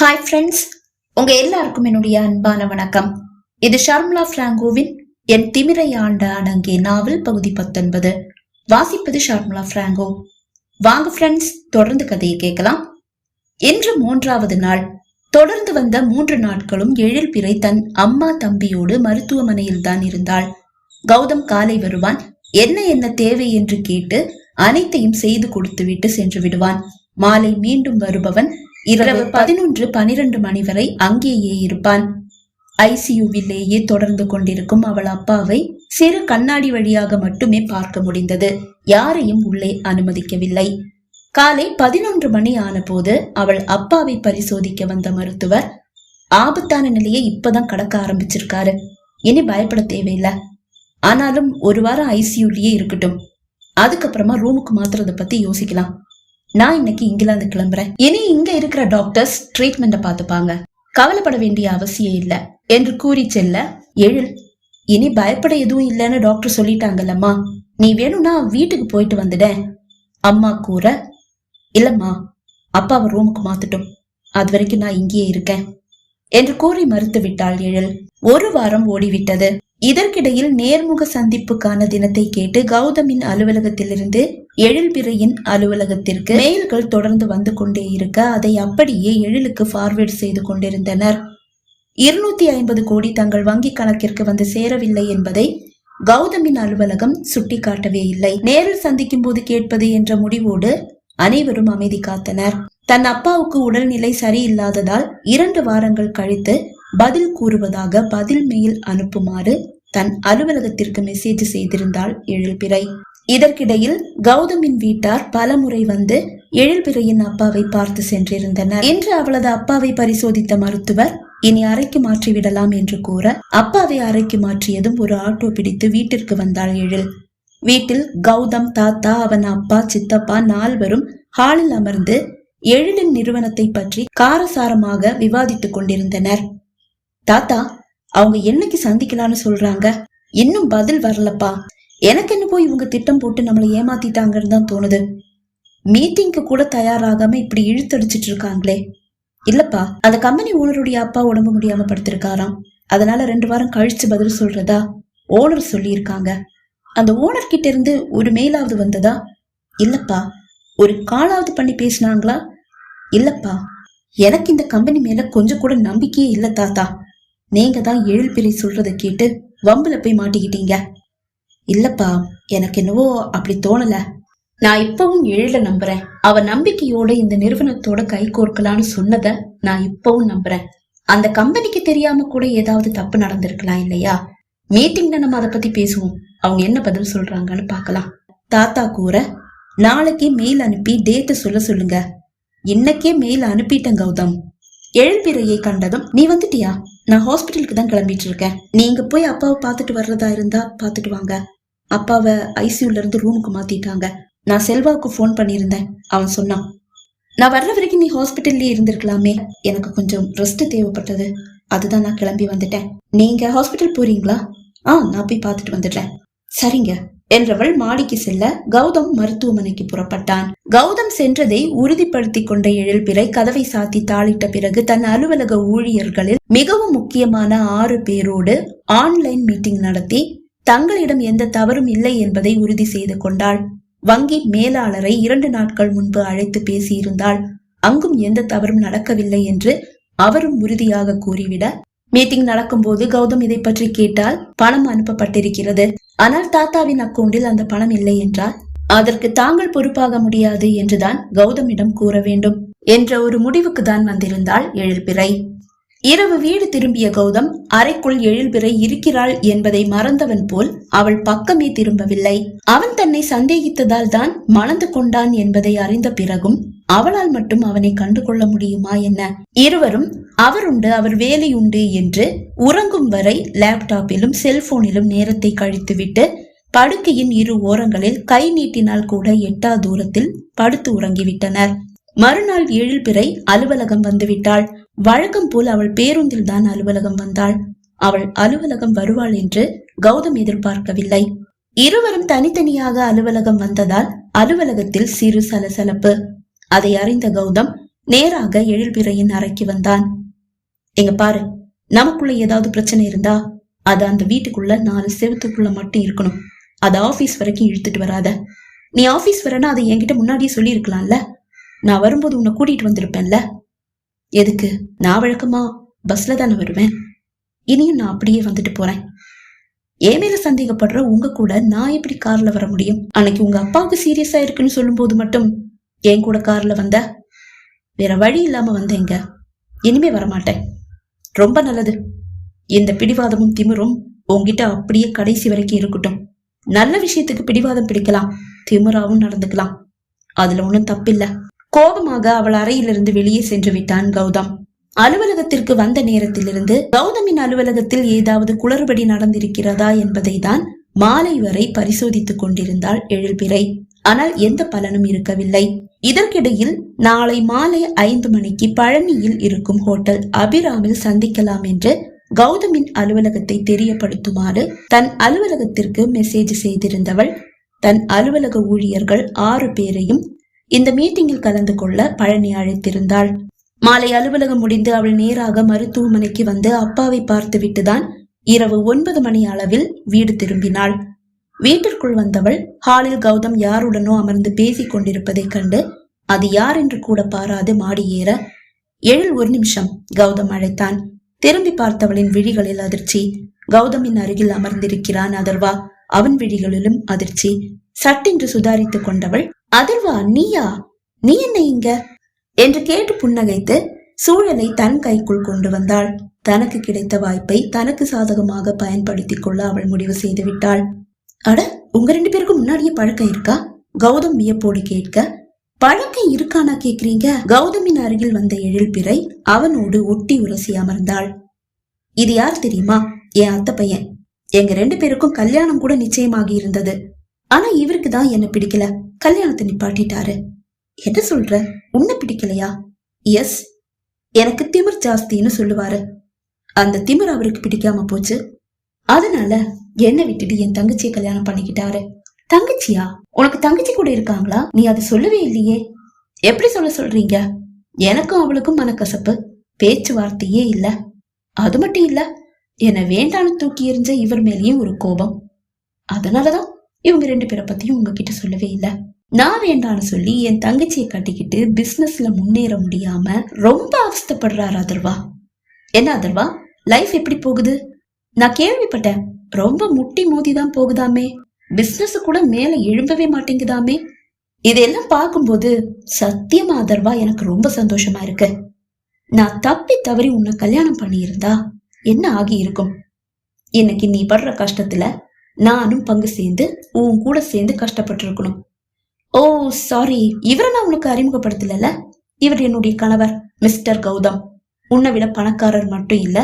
Hi friends உங்க எல்லாருக்கும் என்னுடைய அன்பான வணக்கம். இது ஷர்மிளா பிராங்கோவின் என் திமிரை ஆண்ட அடங்கிய நாவல் பகுதி பத்தொன்பது. வாசிப்பது ஷர்மிளா பிராங்கோ. வாங்க ஃப்ரெண்ட்ஸ் தொடர்ந்து கதையை கேட்கலாம். இன்று மூன்றாவது நாள். தொடர்ந்து வந்த மூன்று நாட்களும் எழில் பிறை தன் அம்மா தம்பியோடு மருத்துவமனையில் தான் இருந்தாள். கௌதம் காலை வருவான். என்ன என்ன தேவை என்று கேட்டு அனைத்தையும் செய்து கொடுத்துவிட்டு சென்று விடுவான். மாலை மீண்டும் வருபவன் இரவு பதினொன்று பனிரெண்டு மணி வரை அங்கேயே இருப்பான். ஐசியூவிலேயே தொடர்ந்து கொண்டிருக்கும் அவள் அப்பாவை சிறு கண்ணாடி வழியாக மட்டுமே பார்க்க முடிந்தது. யாரையும் உள்ளே அனுமதிக்கவில்லை. காலை பதினொன்று மணி ஆன போது அவள் அப்பாவை பரிசோதிக்க வந்த மருத்துவர் ஆபத்தான நிலையை இப்பதான் கடக்க ஆரம்பிச்சிருக்காரு. இனி பயப்பட தேவையில்லை. ஆனாலும் ஒரு வாரம் ஐசியூலயே இருக்கட்டும். அதுக்கப்புறமா ரூமுக்கு மாத்துறத பத்தி யோசிக்கலாம். நான் இன்னைக்கு இங்கிலாந்து கிளம்புறேன். இனி இங்க இருக்கிற டாக்டர்ஸ் ட்ரீட்மெண்ட்டை பார்த்துப்பாங்க. கவலைப்பட வேண்டிய அவசியம் இல்ல. என்று கூறி செல்ல எழில் இனி பயப்பட எதுவும் இல்லைன்னு டாக்டர் சொல்லிட்டாங்கல்லம்மா. நீ வேணும்னா வீட்டுக்கு போயிட்டு வந்துட அம்மா கூற இல்லம்மா அப்பாவை ரூமுக்கு மாத்துட்டோம். அது வரைக்கும் நான் இங்கேயே இருக்கேன். என்று கூறி மறுத்து விட்டாள் எழில் ஒரு வாரம் ஓடிவிட்டது. இதற்கிடையில் நேர்முக சந்திப்புக்கான தினத்தை கேட்டு கௌதமின் அலுவலகத்திலிருந்து எழில்பிறையின் அலுவலகத்திற்கு மெயில்கள் தொடர்ந்து வந்து கொண்டே இருக்க அதை அப்படியே எழிலுக்கு ஃபார்வேர்ட் செய்து கொண்டிருந்தனர். இருநூத்தி ஐம்பது கோடி தங்கள் வங்கி கணக்கிற்கு வந்து சேரவில்லை என்பதை கௌதமின் அலுவலகம் சுட்டிக்காட்டவே இல்லை. நேரில் சந்திக்கும் போது கேட்பது என்ற முடிவோடு அனைவரும் அமைதி காத்தனர். தன் அப்பாவுக்கு உடல்நிலை சரியில்லாததால் இரண்டு வாரங்கள் கழித்து பதில் கூறுவதாக பதில் மெயில் அனுப்புமாறு தன் அலுவலகத்திற்கு மெசேஜ் செய்திருந்தாள் எழில்பிறை. இதற்கிடையில் கௌதமின் வீட்டார் பலமுறை வந்து எழில்பிறையின் அப்பாவை பார்த்து சென்றிருந்தனர். இன்று அவளது அப்பாவை பரிசோதித்த மருத்துவர் இனி அறைக்கு மாற்றி விடலாம் என்று கூற அப்பாவை அறைக்கு மாற்றியதும் ஒரு ஆட்டோ பிடித்து வீட்டிற்கு வந்தாள் எழில். வீட்டில் கௌதம் தாத்தா அவன் அப்பா சித்தப்பா நால்வரும் ஹாலில் அமர்ந்து எழிலின் நிறுவனத்தை பற்றி காரசாரமாக விவாதித்துக் கொண்டிருந்தனர். தாத்தா அவங்க என்னைக்கு சந்திக்கலாம்னு சொல்றாங்க? இன்னும் பதில் வரலப்பா. எனக்கு என்ன போய் இவங்க திட்டம் போட்டு நம்மளை ஏமாத்திட்டாங்கன்னு தான் தோணுது. மீட்டிங்க்கு கூட தயாராகாம இப்படி இழுத்தடிச்சிட்டு இருக்காங்களே. இல்லப்பா அந்த கம்பெனி ஓனருடைய அப்பா உடம்பு முடியாம படுத்திருக்காராம். அதனால ரெண்டு வாரம் கழிச்சு பதில் சொல்றதா ஓனர் சொல்லியிருக்காங்க. அந்த ஓனர் கிட்ட இருந்து ஒரு மெயிலாவது வந்ததா? இல்லப்பா ஒரு காலாவது பண்ணி பேசினாங்களா? இல்லப்பா எனக்கு இந்த கம்பெனி மேல கொஞ்சம் கூட நம்பிக்கையே இல்ல தாத்தா. நீங்க தான் ஏழு பிறை சொல்றதை கேட்டு வம்புல போய் மாட்டிக்கிட்டீங்க. இல்லப்பா எனக்கு என்னவோ அப்படி தோணல. நான் இப்பவும் எழில நம்புறேன். அவ நம்பிக்கையோட இந்த நிறுவனத்தோட கை கோர்க்கலான்னு சொன்னதை நான் இப்பவும் நம்புறேன். அந்த கம்பெனிக்கு தெரியாம கூட ஏதாவது தப்பு நடந்திருக்கலாம் இல்லையா? மீட்டிங்ல நம்ம அதை பத்தி பேசுவோம். அவங்க என்ன பதில் சொல்றாங்கன்னு பார்க்கலாம். தாத்தா கூற நாளைக்கு மெயில் அனுப்பி டேட்டை சொல்ல சொல்லுங்க. இன்னைக்கே மெயில் அனுப்பிட்டேன் கௌதம். எழுப்பிறையை கண்டதும் நீ வந்துட்டியா? நான் ஹாஸ்பிட்டலுக்கு தான் கிளம்பிட்டு இருக்கேன் நீங்க போய் அப்பாவை பார்த்துட்டு வர்றதா இருந்தா பார்த்துட்டு வாங்க. அப்பாவை ஐசியூல இருந்து ரூமுக்கு மாத்திட்டாங்க. நான் செல்வாவுக்கு ஃபோன் பண்ணியிருந்தேன். அவன் சொன்னான் நான் வர்ற வரைக்கும் நீ ஹாஸ்பிட்டல்லே இருந்திருக்கலாமே. எனக்கு கொஞ்சம் ரெஸ்ட் தேவைப்பட்டது. அதுதான் நான் கிளம்பி வந்துட்டேன். நீங்க ஹாஸ்பிட்டல் போறீங்களா? ஆ நான் போய் பார்த்துட்டு வந்துடுறேன். சரிங்க. என்றவள் மாடிக்கு செல்ல கௌதம் மருத்துவமனைக்கு புறப்பட்டான். கௌதம் சென்றதை உறுதிப்படுத்திக் கொண்ட எழில்பிறை கதவை சாத்தி தாளிட்ட பிறகு தன் அலுவலக ஊழியர்களில் மிகவும் முக்கியமான ஆறு பேரோடு ஆன்லைன் மீட்டிங் நடத்தி தங்களிடம் எந்த தவறும் இல்லை என்பதை உறுதி செய்து கொண்டாள். வங்கி மேலாளரை இரண்டு நாட்கள் முன்பு அழைத்து பேசியிருந்தாள். அங்கும் எந்த தவறும் நடக்கவில்லை என்று அவரும் உறுதியாக கூறிவிட மீட்டிங் நடக்கும்போது கௌதம் இதை பற்றி கேட்டால் பணம் அனுப்பப்பட்டிருக்கிறது. ஆனால் தாத்தாவின் அக்கவுண்டில் அந்த பணம் இல்லை என்றால்? அதற்கு தாங்கள் பொறுப்பாக முடியாது என்றுதான் கௌதமிடம் கூற வேண்டும். என்ற ஒரு முடிவுக்கு தான் வந்திருந்தாள் எழுபிறை இரவு வீடு திரும்பிய கௌதம் அறைக்குள் எழில்பிறை இருக்கிறாள் என்பதை மறந்தவன் போல் அவள் பக்கமே திரும்பவில்லை. அவன் தன்னை சந்தேகித்ததால் தான் மணந்து கொண்டான் என்பதை அறிந்த பிறகும் அவளால் மட்டும் அவனை கண்டுகொள்ள முடியுமா என்ன? இருவரும் அவருண்டு அவர் வேலை உண்டு என்று உறங்கும் வரை லேப்டாப்பிலும் செல்போனிலும் நேரத்தை கழித்துவிட்டு படுக்கையின் இரு ஓரங்களில் கை நீட்டினால் கூட எட்டா தூரத்தில் படுத்து உறங்கிவிட்டனர். மறுநாள் எழில்பிறை அலுவலகம் வந்துவிட்டாள். வழக்கம் போல் அவள் பேருந்தில் தான் அலுவலகம் வந்தாள். அவள் அலுவலகம் வருவாள் என்று கௌதம் எதிர்பார்க்கவில்லை. இருவரும் தனித்தனியாக அலுவலகம் வந்ததால் அலுவலகத்தில் சிறு சலசலப்பு. அதை அறிந்த கௌதம் நேராக எழில்பிறையின் அறைக்கு வந்தான். எங்க பாரு நமக்குள்ள ஏதாவது பிரச்சனை இருந்தா அது அந்த வீட்டுக்குள்ள நாலு செவத்துக்குள்ள மட்டும் இருக்கணும். அது ஆபீஸ் வரைக்கும் இழுத்துட்டு வராத. நீ ஆபீஸ் வரனா அதை என்கிட்ட முன்னாடியே சொல்லியிருக்கலாம்ல? நான் வரும்போது உன்னை கூட்டிட்டு வந்திருப்பேன்ல. எதுக்கு? நான் வழக்கமா பஸ்ல தானே வருவேன். இனியும் நான் அப்படியே வந்துட்டு போறேன். என் மேல சந்தேகப்படுற உங்க கூட நான் எப்படி கார்ல வர முடியும்? அன்னைக்கு உங்க அப்பாவுக்கு சீரியஸா இருக்குன்னு சொல்லும்போது மட்டும் என் கூட கார்ல வந்த? வேற வழி இல்லாம வந்தேங்க இனிமே வரமாட்டேன். ரொம்ப நல்லது. இந்த பிடிவாதமும் திமிரும் உன்கிட்ட அப்படியே கடைசி வரைக்கும் இருக்கட்டும். நல்ல விஷயத்துக்கு பிடிவாதம் பிடிக்கலாம். திமிராவும் நடந்துக்கலாம். அதுல ஒண்ணும் தப்பில்ல. கோபமாக அவள் அறையிலிருந்து வெளியே சென்று விட்டான் கௌதம். அலுவலகத்திற்கு வந்த நேரத்திலிருந்து கௌதமின் அலுவலகத்தில் ஏதாவது குளறுபடி நடந்திருக்கிறதா என்பதை தான் மாலை வரை பரிசோதித்துக் கொண்டிருந்தாள் எழுபிறை ஆனால் எந்த பலனும் இருக்கவில்லை. இதற்கிடையில் நாளை மாலை ஐந்து மணிக்கு பழனியில் இருக்கும் ஹோட்டல் அபிராமில் சந்திக்கலாம் என்று கௌதமின் அலுவலகத்தை தெரியப்படுத்துமாறு தன் அலுவலகத்திற்கு மெசேஜ் செய்திருந்தவள். தன் அலுவலக ஊழியர்கள் ஆறு பேரையும் இந்த மீட்டிங்கில் கலந்து கொள்ள பழனி அழைத்திருந்தாள். மாலை அலுவலகம் முடிந்து அவள் நேராக மருத்துவமனைக்கு வந்து அப்பாவை பார்த்துவிட்டுதான் இரவு ஒன்பது மணி அளவில் வீடு திரும்பினாள். வீட்டிற்குள் வந்தவள் ஹாலில் கௌதம் யாருடனோ அமர்ந்து பேசிக் கொண்டிருப்பதைக் கண்டு அது யார் என்று கூட பாராது மாடி ஏற எழில் ஒரு நிமிஷம் கௌதம் அழைத்தான். திரும்பி பார்த்தவளின் விழிகளில் அதிர்ச்சி. கௌதமின் அருகில் அமர்ந்திருக்கிறான் அதர்வா. அவன் விழிகளிலும் அதிர்ச்சி. சட்டென்று சுதாரித்துக் கொண்டவள் அதர்வா நீயா? நீ என்ன இங்க? என்று கேட்டு புன்னகைத்து சூழலை தன் கைக்குள் கொண்டு வந்தாள். தனக்கு கிடைத்த வாய்ப்பை தனக்கு சாதகமாக பயன்படுத்திக் கொள்ள அவள் முடிவு செய்து விட்டாள். அட உங்க ரெண்டு பேருக்கும் முன்னாடியே பழக்கம் இருக்கா? கௌதம் வியப்போடு கேட்க பழக்கம் இருக்கானா கேக்குறீங்க? கௌதமின் அருகில் வந்த எழில்பிறை அவனோடு ஒட்டி உரசி அமர்ந்தாள். இது யார் தெரியுமா? என் அத்தை பையன். எங்க ரெண்டு பேருக்கும் கல்யாணம் கூட நிச்சயமாகி இருந்தது. ஆனா இவருக்கு தான் என்ன பிடிக்கல. கல்யாணத்தை நிப்பாட்டிட்டாரு. என்ன சொல்ற? உன்னை பிடிக்கலையா? எஸ் எனக்கு திமிர் ஜாஸ்தின்னு சொல்லுவாரு. அந்த திமிர் அவருக்கு பிடிக்காம போச்சு. அதனால என்ன விட்டுட்டு என் தங்கச்சியை கல்யாணம் பண்ணிக்கிட்டாரு. தங்கச்சியா? உனக்கு தங்கச்சி கூட இருக்காங்களா? நீ அதை சொல்லவே இல்லையே. எப்படி சொல்ல சொல்றீங்க? எனக்கும் அவளுக்கும் மனக்கசப்பு. பேச்சுவார்த்தையே இல்ல. அது மட்டும் இல்ல என்னை வேண்டான்னு தூக்கி எறிஞ்ச இவர் மேலேயும் ஒரு கோபம். அதனாலதான் இவங்க ரெண்டு பேரை பத்தியும் உங்ககிட்ட சொல்லவே இல்ல. நான் வேண்டான்னு சொல்லி என் தங்கச்சியை கட்டிக்கிட்டு பிஸ்னஸ்ல முன்னேற முடியாம ரொம்ப அவஸ்தப்படுறார் அதர்வா. என்ன அதர்வா? லைஃப் எப்படி போகுது? நான் கேள்விப்பட்டேன். ரொம்ப முட்டி மோதி தான் போகுதாமே. பிஸ்னஸ் கூட மேல எழும்பவே மாட்டேங்குதாமே. இதெல்லாம் பார்க்கும்போது சத்தியமா அதர்வா எனக்கு ரொம்ப சந்தோஷமா இருக்கு. நான் தப்பி தவறி உன்னை கல்யாணம் பண்ணியிருந்தா என்ன ஆகி இருக்கும்? இன்னைக்கு நீ படுற கஷ்டத்துல நானும் பங்கு சேர்ந்து உன் கூட சேர்ந்து கஷ்டப்பட்டிருக்கணும். ஓ சாரி இவரை நான் உனக்கு அறிமுகப்படுத்தல இவர் என்னுடைய கணவர் மிஸ்டர் கௌதம். உன்னை விட பணக்காரர் மட்டும் இல்ல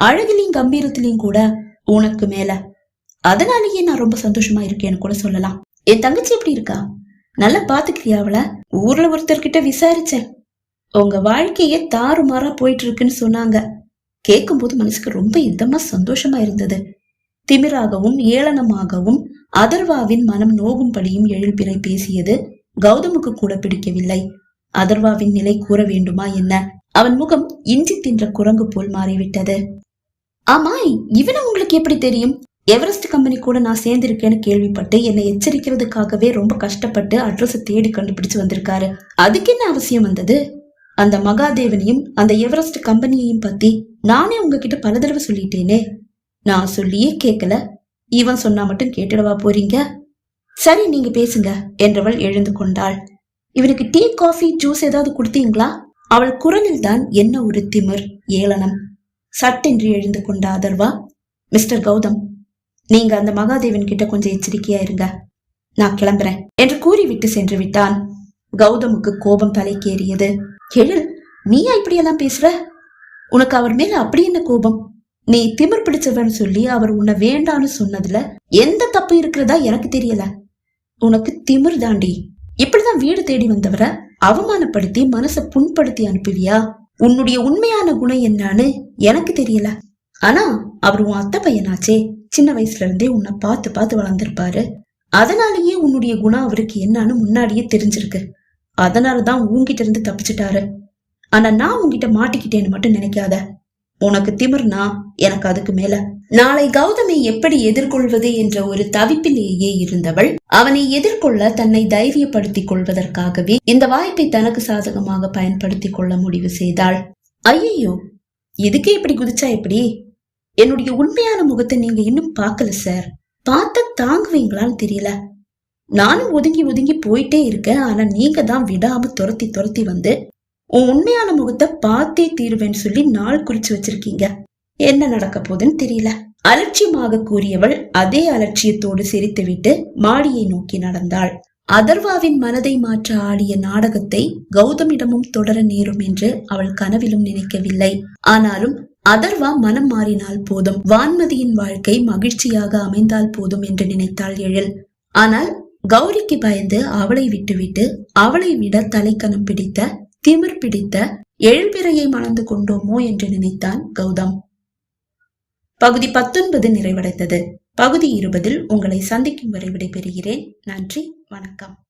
அழகிலையும் கம்பீரத்திலையும் கூட உனக்கு மேல. அதனாலேயே நான் ரொம்ப சந்தோஷமா இருக்கேன்னு கூட சொல்லலாம். என் தங்கச்சி எப்படி இருக்கா? நல்லா பாத்துக்கிறியா அவள? ஊர்ல ஒருத்தர்கிட்ட விசாரிச்சேன். உங்க வாழ்க்கையே தாறுமாறா போயிட்டு இருக்குன்னு சொன்னாங்க. கேட்கும்போது மனசுக்கு ரொம்ப இதமா சந்தோஷமா இருந்தது. திமிராகவும் ஏளனமாகவும் அதர்வாவின் மனம் நோகும்படியும் எழுபிறை பேசியது கௌதமுக்கு கூட பிடிக்கவில்லை. அதர்வாவின் நிலை கூற வேண்டுமா என்ன? அவன் முகம் இஞ்சி தின்ற குரங்கு போல் மாறிவிட்டது. ஆமா இவனை உங்களுக்கு எப்படி தெரியும்? எவரெஸ்ட் கம்பெனி கூட நான் சேர்ந்திருக்கேன்னு கேள்விப்பட்டு என்னை எச்சரிக்கிறதுக்காகவே ரொம்ப கஷ்டப்பட்டு அட்ரஸ் தேடி கண்டுபிடிச்சு வந்திருக்காரு. அதுக்கு என்ன அவசியம் வந்தது? அந்த மகாதேவனையும் அந்த எவரெஸ்ட் கம்பெனியையும் பத்தி நானே உங்ககிட்ட பல தடவை சொல்லிட்டேனே. நான் சொல்லியே கேட்கல இவன் சொன்னா மட்டும் கேட்டுடவா போறீங்க? சரி நீங்க பேசுங்க என்றவள் எழுந்து கொண்டாள். இவனுக்கு டீ காஃபி ஜூஸ் ஏதாவது கொடுத்தீங்களா? அவள் குரலில் தான் என்ன ஒரு திமிர் ஏளனம். சட்டென்று எழுந்து கொண்ட அதர்வா மிஸ்டர் கௌதம் நீங்க அந்த மகாதேவன் கிட்ட கொஞ்சம் எச்சரிக்கையா இருங்க. நான் கிளம்புறேன் என்று கூறிவிட்டு சென்று விட்டான். கௌதமுக்கு கோபம் தலைக்கேறியது. எழில் நீயா இப்படியெல்லாம் பேசுற? உனக்கு அவர் மேல அப்படி என்ன கோபம்? நீ திமிர் பிடிச்சவன் சொல்லி அவர் உன்னை வேண்டான்னு சொன்னதுல எந்த தப்பு இருக்கிறதா எனக்கு தெரியல. உனக்கு திமிர் தாண்டி. இப்படிதான் வீடு தேடி வந்தவரை அவமானப்படுத்தி மனச புண்படுத்தி அனுப்புவியா? உன்னுடைய உண்மையான குணம் என்னன்னு எனக்கு தெரியல. ஆனா அவர் உன் அத்தை பையனாச்சே. சின்ன வயசுல இருந்தே உன்னை பார்த்து பார்த்து வளர்ந்துருப்பாரு. அதனாலேயே உன்னுடைய குணம் அவருக்கு என்னன்னு முன்னாடியே தெரிஞ்சிருக்கு. அதனாலதான் உன்கிட்ட இருந்து தப்பிச்சிட்டாரு. ஆனா நான் உன்கிட்ட மாட்டிக்கிட்டேன்னு மட்டும் நினைக்காத. உனக்கு திமிர்னா எனக்கு அதுக்கு மேல. நாளை கௌதமை எப்படி எதிர்கொள்வது என்ற ஒரு தவிப்பிலேயே இருந்தவள் அவனை எதிர்கொள்ள தன்னை தைரியப்படுத்திக் கொள்வதற்காகவே இந்த வாய்ப்பை தனக்கு சாதகமாக பயன்படுத்திக் கொள்ள முடிவு செய்தாள். ஐயோ எதுக்கு இப்படி குதிச்சா எப்படி? என்னுடைய உண்மையான முகத்தை நீங்க இன்னும் பார்க்கல சார். பார்த்த தாங்குவீங்களான்னு தெரியல. நானும் ஒதுங்கி ஒதுங்கி போயிட்டே இருக்கேன். ஆனா நீங்க தான் விடாம துரத்தி துரத்தி வந்து உன் உண்மையான முகத்தை பார்த்தே தீருவேன்னு சொல்லி நாள் குறிச்சு வச்சிருக்கீங்க. என்ன நடக்க போகுதுன்னு தெரியல. அலட்சியமாக கூறியவள் அதே அலட்சியத்தோடு சிரித்துவிட்டு மாடியை நோக்கி நடந்தாள். அதர்வாவின் மனதை மாற்ற ஆடிய நாடகத்தை கௌதமிடமும் தொடர நேரும் என்று அவள் கனவிலும் நினைக்கவில்லை. ஆனாலும் அதர்வா மனம் மாறினால் போதும். வான்மதியின் வாழ்க்கை மகிழ்ச்சியாக அமைந்தால் போதும் என்று நினைத்தாள் எழில். ஆனால் கௌரிக்கு பயந்து அவளை விட்டுவிட்டு அவளை விட தலைக்கணம் பிடித்த திமிர் பிடித்த எழுபிறையை மணந்து கொண்டோமோ என்று நினைத்தான் கௌதம். பகுதி பத்தொன்பது நிறைவடைந்தது. பகுதி இருபதில் உங்களை சந்திக்கும் வரை விடைபெறுகிறேன். நன்றி வணக்கம்.